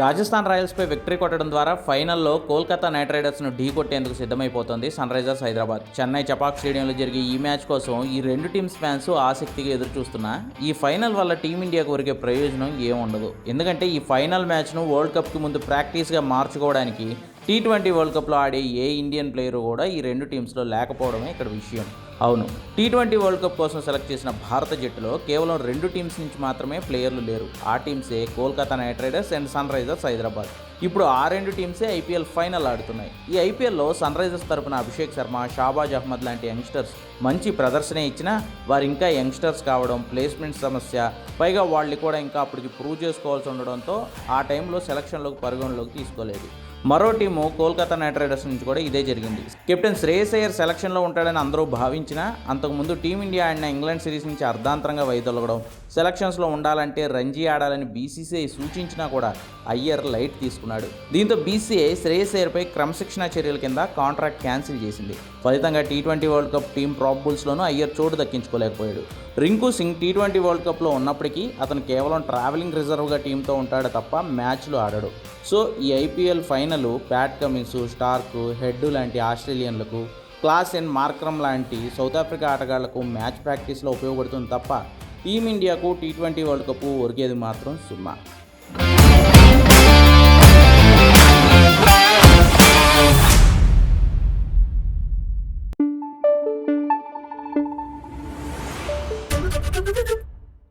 Rajasthan రాయల్స్పై victory కొట్టడం ద్వారా ఫైనల్లో కోల్కతా నైట్ రైడర్స్ను ఢీ కొట్టేందుకు సిద్ధమైపోతుంది సన్ రైజర్స్ హైదరాబాద్. చెన్నై చపాక్ స్టేడియంలో జరిగే ఈ మ్యాచ్ కోసం ఈ రెండు టీమ్స్ ఫ్యాన్స్ ఆసక్తిగా ఎదురుచూస్తున్న ఈ ఫైనల్ వల్ల టీమిండియాకు ఒరిగే ప్రయోజనం ఏముండదు. ఎందుకంటే ఈ ఫైనల్ మ్యాచ్ను వరల్డ్ కప్కి ముందు ప్రాక్టీస్గా మార్చుకోవడానికి టీ ట్వంటీ వరల్డ్ కప్లో ఆడే ఏ ఇండియన్ ప్లేయర్ కూడా ఈ రెండు టీమ్స్లో లేకపోవడమే ఇక్కడ విషయం. అవును. టీ ట్వంటీ వరల్డ్ కప్ కోసం సెలెక్ట్ చేసిన భారత జట్టులో కేవలం రెండు టీమ్స్ నుంచి మాత్రమే ప్లేయర్లు లేరు. ఆ టీమ్సే Kolkata Knight Riders and Sunrisers Hyderabad. ఇప్పుడు ఆ రెండు టీమ్సే ఐపీఎల్ ఫైనల్ ఆడుతున్నాయి. ఈ ఐపీఎల్లో సన్ రైజర్స్ తరపున అభిషేక్ శర్మ షాబాజ్ అహ్మద్ లాంటి యంగ్స్టర్స్ మంచి ప్రదర్శన ఇచ్చినా వారు ఇంకా యంగ్స్టర్స్ కావడం ప్లేస్మెంట్ సమస్య పైగా వాళ్ళు కూడా ఇంకా అప్పటికి ప్రూవ్ చేసుకోవాల్సి ఉండడంతో ఆ టైంలో సెలక్షన్లోకి పరిగణలోకి తీసుకోలేదు. మరో టీము కోల్కతా నైట్ రైడర్స్ నుంచి కూడా ఇదే జరిగింది. కెప్టెన్ శ్రేయస్ అయ్యర్ సెలక్షన్లో ఉంటాడని అందరూ భావించినా అంతకుముందు టీమిండియా ఆడిన ఇంగ్లాండ్ సిరీస్ నుంచి అర్ధాంతరంగా వైదొలగడం సెలక్షన్స్లో ఉండాలంటే రంజీ ఆడాలని బీసీసీఐ సూచించినా కూడా అయ్యర్ లైట్ తీసుకున్నాడు. దీంతో బీసీఐ శ్రేయస్ అయ్యర్పై క్రమశిక్షణ చర్యల కింద కాంట్రాక్ట్ క్యాన్సిల్ చేసింది. ఫలితంగా T twenty world cup team ప్రాబుల్స్లోనూ Iyer చోటు దక్కించుకోలేకపోయాడు. Rinku Singh T twenty world కప్లో ఉన్నప్పటికీ అతను కేవలం ట్రావెలింగ్ రిజర్వ్గా టీంతో ఉంటాడు తప్ప మ్యాచ్లు ఆడడు. సో ఈ IPL final final Pat Cummins Starc Head లాంటి ఆస్ట్రేలియన్లకు క్లాస్ ఎన్ మార్క్రమ్ లాంటి సౌత్ ఆఫ్రికా ఆటగాళ్ళకు మ్యాచ్ ప్రాక్టీస్లో ఉపయోగపడుతుంది తప్ప టీమిండియాకు టీ ట్వంటీ వరల్డ్ కప్ ఒరిగేది మాత్రం సున్నా